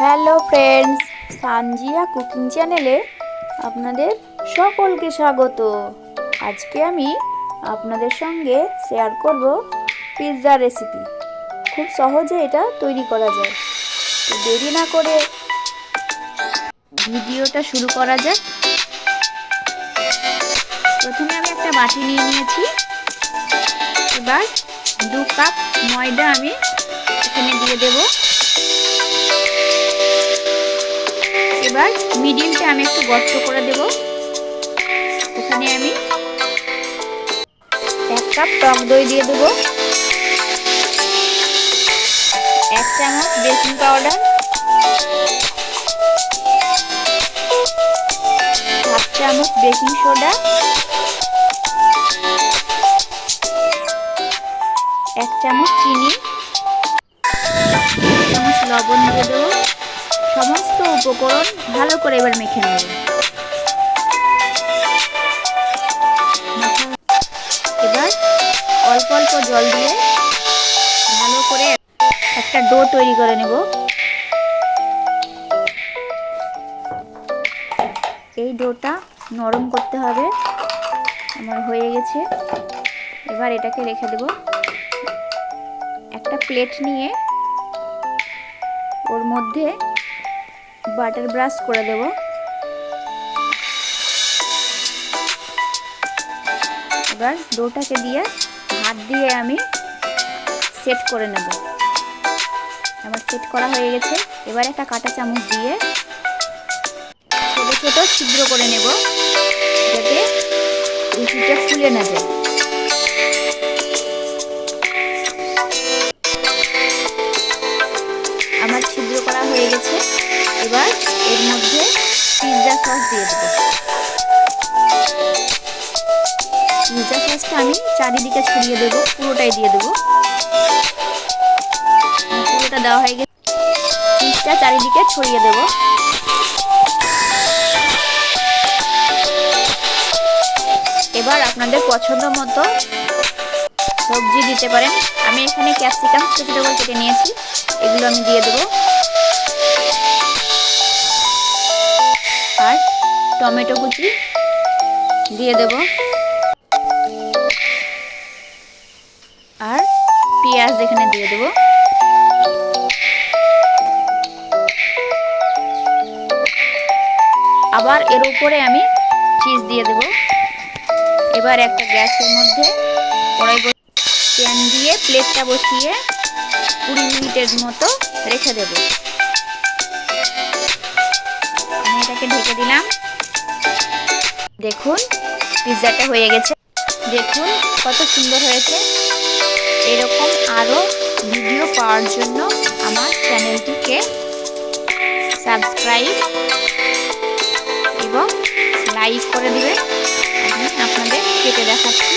Hello friends, Sanjia cooking চ্যানেলে আপনাদের সকলকে স্বাগত। আজকে আমি আপনাদের সঙ্গে শেয়ার করব পিৎজা রেসিপি। খুব সহজে এটা তৈরি করা যায়। তো দেরি না করে ভিডিওটা শুরু করা যাক। প্রথমে আমি একটা বাটি নিয়ে নিয়েছি। এবার দু কাপ ময়দা আমি এখানে দিয়ে দেবো। এবার মিডিলটা আমি একটু গর্ত করে দেব। ওখানে আমি এক কাপ টক দই দিয়ে দেব। এক চামচ বেকিং পাউডার। হাফ চামচ বেকিং সোডা। এক চামচ চিনি। এক চামচ লবণ দিয়ে দেবো। উপকরণ ভালো করে এবার মেখে নেব। এবার অল্প অল্প জল দিয়ে ভালো করে একটা ডো তৈরি করে নেব। এই ডোটা নরম করতে হবে। আমার হয়ে গেছে। এবার এটাকে রেখে দেব। একটা প্লেট নিয়ে ওর মধ্যে বাটার ব্রাশ করে দেব। এবার ডোটাকে দিয়ে হাত দিয়ে আমি সেট করে নেব। আমার সেট করা হয়ে গেছে। এবার একটা কাঁটা চামচ দিয়ে ছোটো ছোটো ছিদ্র করে নেব। যাতে রুটিটা ফুলে না যায়। এবার এর মধ্যে পিৎজা সস দিয়ে দেবো। পিৎজা সসটা আমি চারিদিকে ছড়িয়ে দেবো, পুরোটাই দিয়ে দেবো। পুরোটা দেওয়া হয়ে গেছে। চিজটা চারিদিকে ছড়িয়ে দেবো। এবার আপনাদের পছন্দ মতো সবজি দিতে পারেন। আমি এখানে ক্যাপসিকাম ছোটো ছোটো কেটে নিয়েছি। এগুলো আমি দিয়ে দেবো। টমেটো কুচি দিয়ে দেব। আর পেঁয়াজ এখানে দিয়ে দেব। আবার এর উপরে আমি চিজ দিয়ে দেব। এবার একটা গ্যাসের মধ্যে প্যান দিয়ে প্লেটটা বসিয়ে কুড়ি মিনিটের মতো রেখে দেব। আমি এটাকে ঢেকে দিলাম। দেখুন পিৎজাটা হয়ে গেছে। দেখুন কত সুন্দর হয়েছে। এরকম আরও ভিডিও পাওয়ার জন্য আমার চ্যানেলটিকে সাবস্ক্রাইব এবং লাইক করে দেবে আমি আপনাদের কেটে দেখাচ্ছি।